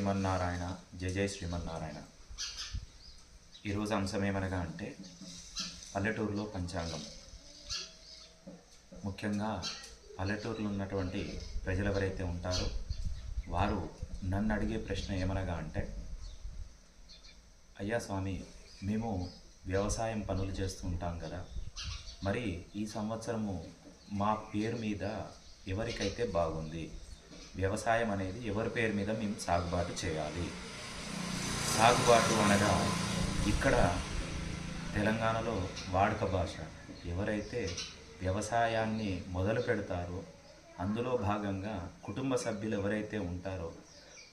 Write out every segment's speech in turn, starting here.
శ్రీమన్నారాయణ జయ జయ శ్రీమన్నారాయణ. ఈరోజు అంశం ఏమనగా అంటే పల్లెటూరులో పంచాంగం. ముఖ్యంగా పల్లెటూరులో ఉన్నటువంటి ప్రజలు ఎవరైతే ఉంటారో వారు నన్ను అడిగే ప్రశ్న ఏమనగా అంటే అయ్యా స్వామి మేము వ్యవసాయం పనులు చేస్తూ ఉంటాం కదా. మరి ఈ సంవత్సరము మా పేరు మీద ఎవరికైతే బాగుంది? వ్యవసాయం అనేది ఎవరి పేరు మీద మేము సాగుబాటు చేయాలి. సాగుబాటు అనగా ఇక్కడ తెలంగాణలో వాడుక భాష. ఎవరైతే వ్యవసాయాన్ని మొదలు పెడతారో అందులో భాగంగా కుటుంబ సభ్యులు ఎవరైతే ఉంటారో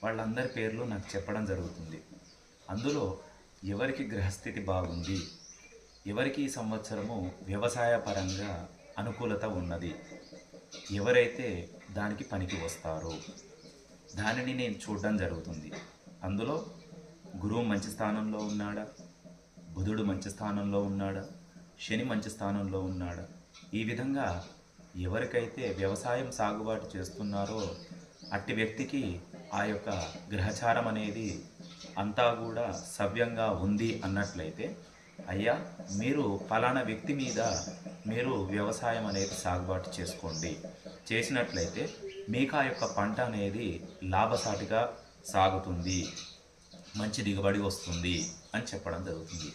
వాళ్ళందరి పేర్లు నాకు చెప్పడం జరుగుతుంది. అందులో ఎవరికి గ్రహస్థితి బాగుంది ఎవరికి ఈ సంవత్సరము వ్యవసాయ పరంగా అనుకూలత ఉన్నది ఎవరైతే దానికి పనికి వస్తారో దానిని నేను చూడడం జరుగుతుంది. అందులో గురువు మంచి స్థానంలో ఉన్నాడా? బుధుడు మంచి స్థానంలో ఉన్నాడా? శని మంచి స్థానంలో ఉన్నాడా? ఈ విధంగా ఎవరికైతే వ్యవసాయం సాగుబాటు చేస్తున్నారో అట్టి వ్యక్తికి ఆ యొక్క గ్రహచారం అనేది అంతా కూడా సవ్యంగా ఉంది అన్నట్లయితే అయ్యా మీరు ఫలానా వ్యక్తి మీద మీరు వ్యవసాయం అనేది సాగుబాటు చేసుకోండి. చేసినట్లయితే మీకు ఆ యొక్క పంట అనేది లాభసాటిగా సాగుతుంది. మంచి దిగుబడి వస్తుంది అని చెప్పడం జరుగుతుంది.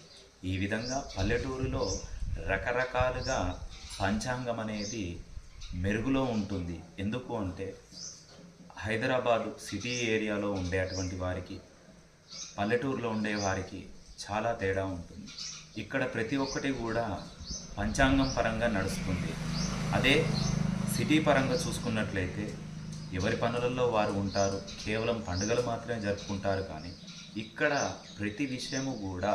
ఈ విధంగా పల్లెటూరులో రకరకాలుగా పంచాంగం అనేది మెరుగులో ఉంటుంది. ఎందుకు అంటే హైదరాబాదు సిటీ ఏరియాలో ఉండే అటువంటి వారికి పల్లెటూరులో ఉండే వారికి చాలా తేడా ఉంటుంది. ఇక్కడ ప్రతి ఒక్కటి కూడా పంచాంగం పరంగా నడుస్తుంది. అదే సిటీ పరంగా చూసుకున్నట్లయితే ఎవరి పనులలో వారు ఉంటారు కేవలం పండుగలు మాత్రమే జరుపుకుంటారు కానీ ఇక్కడ ప్రతి విషయము కూడా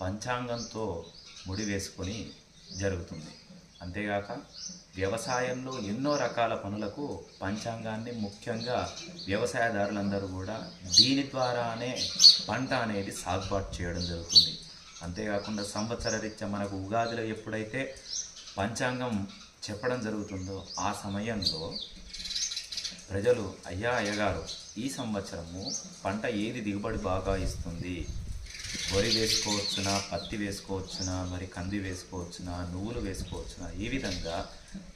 పంచాంగంతో ముడివేసుకొని జరుగుతుంది. అంతేగాక వ్యవసాయంలో ఎన్నో రకాల పనులకు పంచాంగాన్ని ముఖ్యంగా వ్యవసాయదారులందరూ కూడా దీని ద్వారానే పంట అనేది సాగుబాటు చేయడం జరుగుతుంది. అంతేకాకుండా సంవత్సర రీత్యా మనకు ఉగాదిలో ఎప్పుడైతే పంచాంగం చెప్పడం జరుగుతుందో ఆ సమయంలో ప్రజలు అయ్యా అయ్యగారు ఈ సంవత్సరము పంట ఏది దిగుబడి బాగా ఇస్తుంది? వరి వేసుకోవచ్చునా? పత్తి వేసుకోవచ్చునా? మరి కంది వేసుకోవచ్చునా? నువ్వులు వేసుకోవచ్చునా? ఈ విధంగా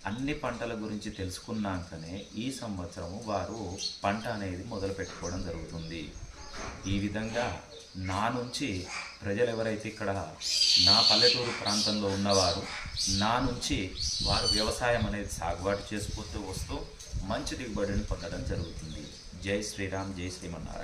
అన్ని పంటల గురించి తెలుసుకున్నాకనే ఈ సంవత్సరము వారు పంట అనేది మొదలు పెట్టుకోవడం జరుగుతుంది. ఈ విధంగా నా నుంచి ప్రజలు ఎవరైతే ఇక్కడ నా పల్లెటూరు ప్రాంతంలో ఉన్నవారు నా నుంచి వారు వ్యవసాయం అనేది సాగుబాటు చేసుకుంటూ వస్తూ మంచి దిగుబడిని పొందడం జరుగుతుంది. జై శ్రీరామ్ జై శ్రీమన్నారాయణ.